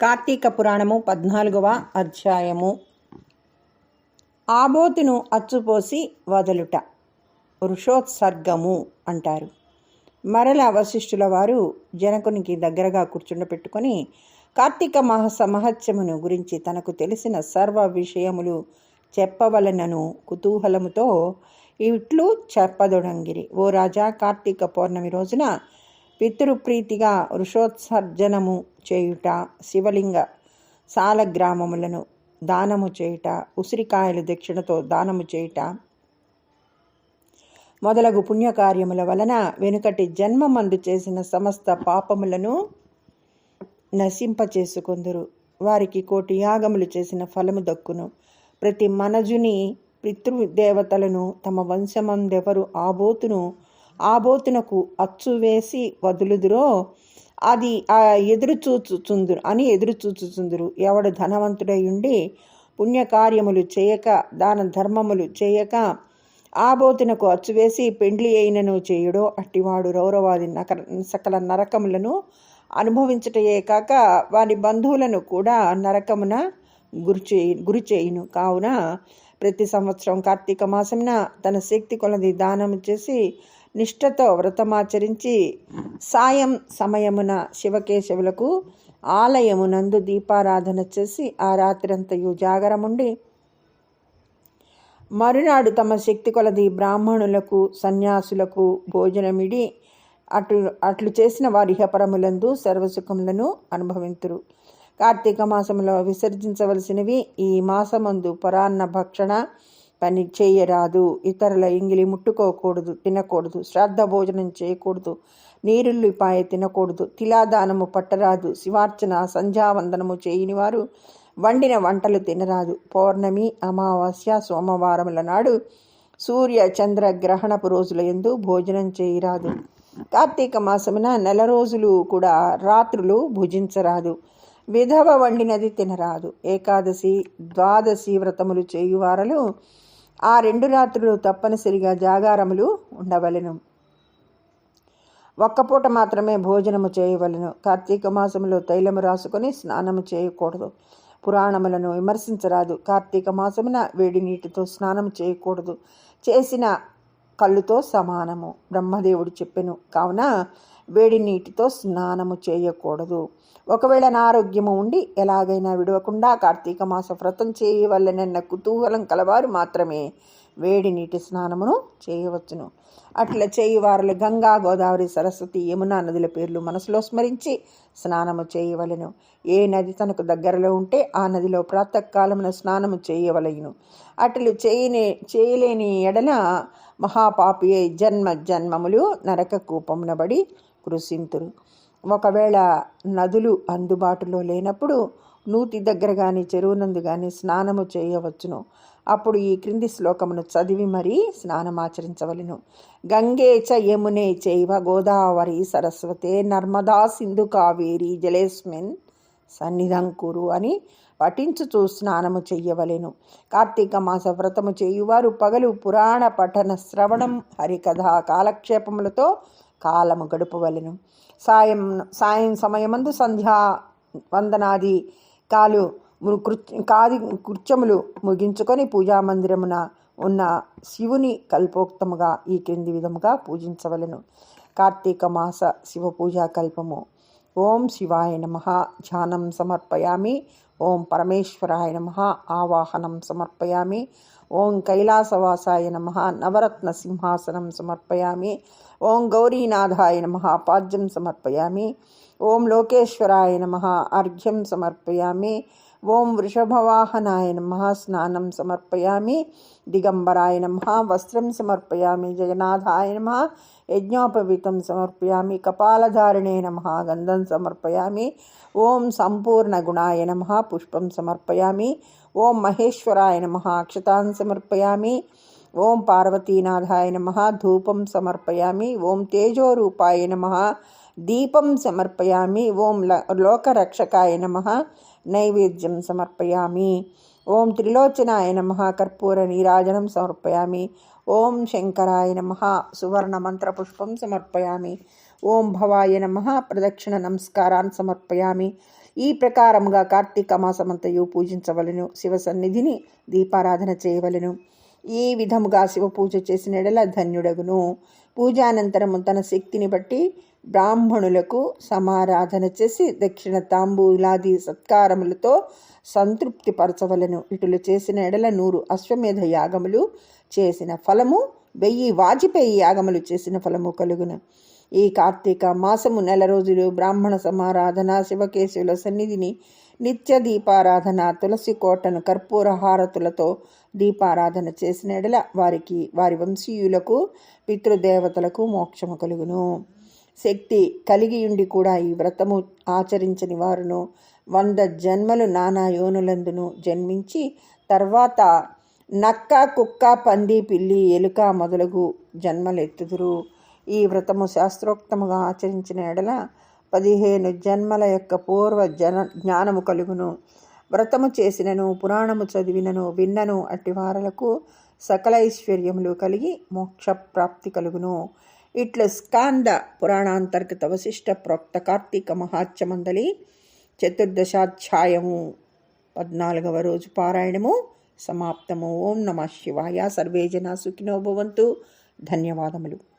కార్తీక పురాణము పద్నాలుగవ అధ్యాయము. ఆబోతును అచ్చుపోసి వదలుట వృషోత్సర్గము అంటారు. మరల వశిష్ఠుల వారు జనకునికి దగ్గరగా కూర్చుండపెట్టుకొని కార్తీక మాస మహత్యమును గురించి తనకు తెలిసిన సర్వ విషయములు చెప్పవలనను కుతూహలముతో ఇట్లు చెప్పదొడంగిరి. ఓ రాజా కార్తీక పౌర్ణమి రోజున పితృప్రీతిగా వృషోత్సర్జనము చేయుట శివలింగ సాలగ్రామములను దానము చేయుట ఉసిరికాయలు దక్షిణతో దానము చేయుట మొదలగు పుణ్యకార్యముల వలన వెనుకటి జన్మమందు చేసిన సమస్త పాపములను నశింపచేసుకొందురు. వారికి కోటి యాగములు చేసిన ఫలము దక్కును. ప్రతి మనజుని పితృదేవతలను తమ వంశమందెవరు ఆబోతును ఆబోతునకు అచ్చు వేసి వదులుదురో? అది ఆ ఎదురు చూచుచుందురు అని ఎదురు చూచుచుందురు ఎవడు ధనవంతుడై ఉండి పుణ్యకార్యములు చేయక దాన ధర్మములు చేయక ఆబోతునకు అచ్చువేసి పెండ్లి అయినను చేయుడో? అట్టివాడు రౌరవాది నక సకల నరకములను అనుభవించటయే కాక వారి బంధువులను కూడా నరకమున గురి గురిచేయును. గురి చేయును కావున ప్రతి సంవత్సరం కార్తీక మాసమున తన శక్తి కొలది దానం చేసి నిష్ఠతో వ్రతమాచరించి సాయం సమయమున శివకేశవులకు ఆలయమునందు దీపారాధన చేసి ఆ రాత్రంతయు జాగరముండి మరునాడు తమ శక్తి కొలది బ్రాహ్మణులకు సన్యాసులకు భోజనమిడి అటు అట్లు చేసిన వారి ఇహపరములందు సర్వసుఖములను అనుభవింతురు. కార్తీక మాసంలో విసర్జించవలసినవి ఈ మాసమందు పరాన్న భక్షణ పని చేయరాదు. ఇతరుల ఇంగిలి ముట్టుకోకూడదు తినకూడదు శ్రాద్ధ భోజనం చేయకూడదు నీరుల్లిపాయ తినకూడదు తిలాదానము పట్టరాదు శివార్చన సంధ్యావందనము చేయని వారు వండిన వంటలు తినరాదు. పౌర్ణమి అమావాస్య సోమవారముల నాడు సూర్య చంద్ర గ్రహణపు రోజుల ఎందు భోజనం చేయరాదు. కార్తీక మాసమున నెల రోజులు కూడా రాత్రులు భుజించరాదు. విధవ వండినది తినరాదు. ఏకాదశి ద్వాదశి వ్రతములు చేయువారలు ఆ రెండు రాత్రులు తప్పనిసరిగా జాగారములు ఉండవలెను. ఒక్కపూట మాత్రమే భోజనము చేయవలెను. కార్తీక మాసములో తైలము రాసుకొని స్నానము చేయకూడదు. పురాణములను విమర్శించరాదు. కార్తీక మాసమున వేడి నీటితో స్నానం చేయకూడదు. చేసిన కళ్ళుతో సమానము. బ్రహ్మదేవుడు చెప్పెను. కావున వేడి నీటితో స్నానము చేయకూడదు. ఒకవేళ అనారోగ్యము ఉండి ఎలాగైనా విడవకుండా కార్తీక మాస వ్రతం చేయవలనన్న కుతూహలం కలవారు మాత్రమే వేడి నీటి స్నానమును చేయవచ్చును. అట్లా చేయువారులు గంగా గోదావరి సరస్వతి యమునా నదుల పేర్లు మనసులో స్మరించి స్నానము చేయవలెను. ఏ నది తనకు దగ్గరలో ఉంటే ఆ నదిలో ప్రాతకాలమున స్నానము చేయవలయును. అట్లు చేయనే చేయలేని ఎడల మహాపాపి జన్మ జన్మములు నరక కూపమునబడి కృషింతురు ఒకవేళ నదులు అందుబాటులో లేనప్పుడు నూతి దగ్గర కానీ చెరువునందు కానీ స్నానము చేయవచ్చును. అప్పుడు ఈ క్రింది శ్లోకమును చదివి మరీ స్నానమాచరించవలను. గంగే చ యమునే చైవ గోదావరి సరస్వతే నర్మదా సింధు కావేరి జలేస్మిన్ సన్నిధంకురు అని పఠించుచు స్నానము చెయ్యవలెను. కార్తీక మాస వ్రతము చేయువారు పగలు పురాణ పఠన శ్రవణం హరికథ కాలక్షేపములతో కాలము గడుపవలెను. సాయం సాయం సమయమందు సంధ్యా వందనాది కాలు కాది కృత్యములు ముగించుకొని పూజామందిరమున ఉన్న శివుని కల్పోక్తముగా ఈ క్రింది విధముగా పూజించవలెను. కార్తీక మాస శివ పూజా కల్పము. ఓం శివాయ నమ. ధ్యానం సమర్పయామి. ఓం పరమేశ్వరాయ నమ. ఆవాహనం సమర్పయామి. ఓం కైలాసవాసాయ నమ. నవరత్న సింహాసనం సమర్పయామి. ఓం గౌరీనాథాయ నమ. పాద్యం సమర్పయామి. ఓం లోకేశ్వరాయ నమ. అర్ఘ్యం సమర్పయామి. ఓం వృషభవాహనాయ నమ. స్నానం సమర్పయామి. దిగంబరాయ నమ. వస్త్రం సమర్పయామి. జగన్నాథాయ నమ. యజ్ఞోపవీతం సమర్పయామి. కపాలధారిణే నమ. గంధం సమర్పయామి. ఓం సంపూర్ణగుణాయ నమ. పుష్పం సమర్పయామి. ఓం మహేశ్వరాయ నమ. అక్షతాన్ సమర్పయామి. ఓం పార్వతీనాథాయ నమ. ధూపం సమర్పయామి. ఓం తేజోరూపాయ నమ. దీపం సమర్పయామి. ఓం లోకరక్షకాయ నమ. నైవేద్యం సమర్పయామి. ఓం త్రిలోచనాయ నమ. కర్పూర నీరాజనం సమర్పయామి. ఓం శంకరాయ నమ. సువర్ణ మంత్రపుష్పం సమర్పయామి. ఓం భవాయ నమ. ప్రదక్షిణ నమస్కారాన్ సమర్పయామి. ఈ ప్రకారముగా కార్తీక మాసమంతయు పూజించవలను శివ సన్నిధిని దీపారాధన చేయవలను. ఈ విధముగా శివ పూజ చేసిన ఎడల ధన్యుడగును. పూజానంతరము తన శక్తిని బట్టి బ్రాహ్మణులకు సమారాధన చేసి దక్షిణ తాంబూలాది సత్కారములతో సంతృప్తి పరచవలను ఇటులు చేసిన ఎడల నూరు అశ్వమేధ యాగములు చేసిన ఫలము వెయ్యి వాజిపేయి యాగములు చేసిన ఫలము కలుగును. ఈ కార్తీక మాసము నెల రోజులు బ్రాహ్మణ సమారాధన శివకేశవుల సన్నిధిని నిత్య దీపారాధన తులసి కోటను కర్పూర హారతులతో దీపారాధన చేసిన ఎడల వారికి వారి వంశీయులకు పితృదేవతలకు మోక్షము కలుగును. శక్తి కలిగియుండి కూడా ఈ వ్రతము ఆచరించని వారును వంద జన్మలు నానా యోనులందును జన్మించి తర్వాత నక్క కుక్క పంది పిల్లి ఎలుక మొదలగు జన్మలెత్తుదురు. ఈ వ్రతము శాస్త్రోక్తముగా ఆచరించిన ఎడల పదిహేను జన్మల యొక్క పూర్వ జన జ్ఞానము కలుగును. వ్రతము చేసినను పురాణము చదివినను విన్నను అట్టి వారలకు సకల ఐశ్వర్యములు కలిగి మోక్ష ప్రాప్తి కలుగును. ఇట్లు స్కాంద పురాణాంతర్గత వశిష్ట ప్రోక్త కార్తీక మహాత్యమందలి చతుర్దశాధ్యాయము పద్నాలుగవ రోజు పారాయణము సమాప్తము. ఓం నమ శివాయ. సర్వే జనా సుఖినో భవంతు. ధన్యవాదములు.